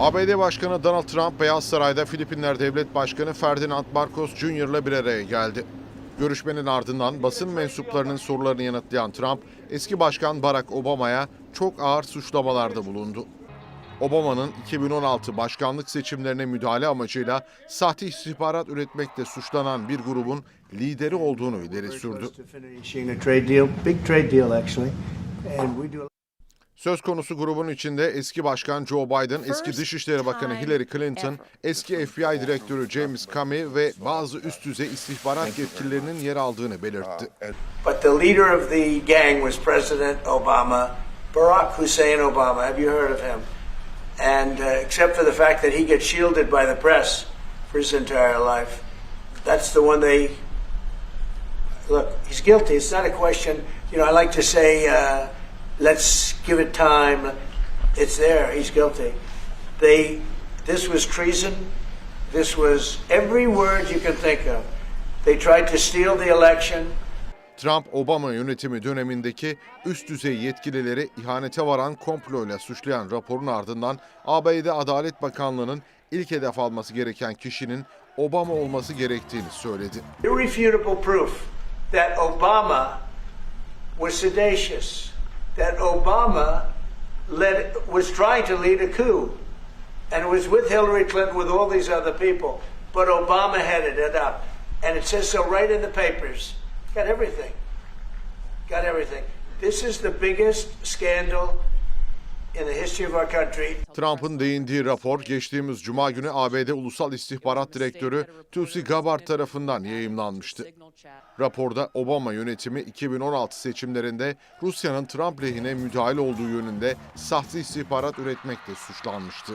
ABD Başkanı Donald Trump Beyaz Saray'da Filipinler Devlet Başkanı Ferdinand Marcos Jr. ile bir araya geldi. Görüşmenin ardından basın mensuplarının sorularını yanıtlayan Trump, eski başkan Barack Obama'ya çok ağır suçlamalarda bulundu. Obama'nın 2016 başkanlık seçimlerine müdahale amacıyla sahte istihbarat üretmekle suçlanan bir grubun lideri olduğunu ileri sürdü. Söz konusu grubun içinde eski başkan Joe Biden, eski Dışişleri Bakanı Hillary Clinton, eski FBI Direktörü James Comey ve bazı üst düzey istihbarat yetkililerinin yer aldığını belirtti. But the leader of the gang was President Obama, Barack Hussein Obama. Have you heard of him? And uh, except for the fact that he gets shielded by the press for his entire life, that's the one they look. He's guilty. It's not a question. You know, I like to say, uh, let's give it time. It's there. He's guilty. They. This was treason. This was every word you can think of. They tried to steal the election. Trump, Obama yönetimi dönemindeki üst düzey yetkilileri ihanete varan komployla suçlayan raporun ardından ABD Adalet Bakanlığı'nın ilk hedef alması gereken kişinin Obama olması gerektiğini söyledi. irrefutable proof that Obama was seditious, that Obama led, was trying to lead a coup and it was with Hillary Clinton with all these other people, but Obama headed it up. And it says so right in the papers. Got everything. Got everything. This is the biggest scandal Trump'ın değindiği rapor geçtiğimiz Cuma günü ABD Ulusal İstihbarat Direktörü Tulsi Gabbard tarafından yayımlanmıştı. Raporda Obama yönetimi 2016 seçimlerinde Rusya'nın Trump lehine müdahale olduğu yönünde sahte istihbarat üretmekle suçlanmıştı.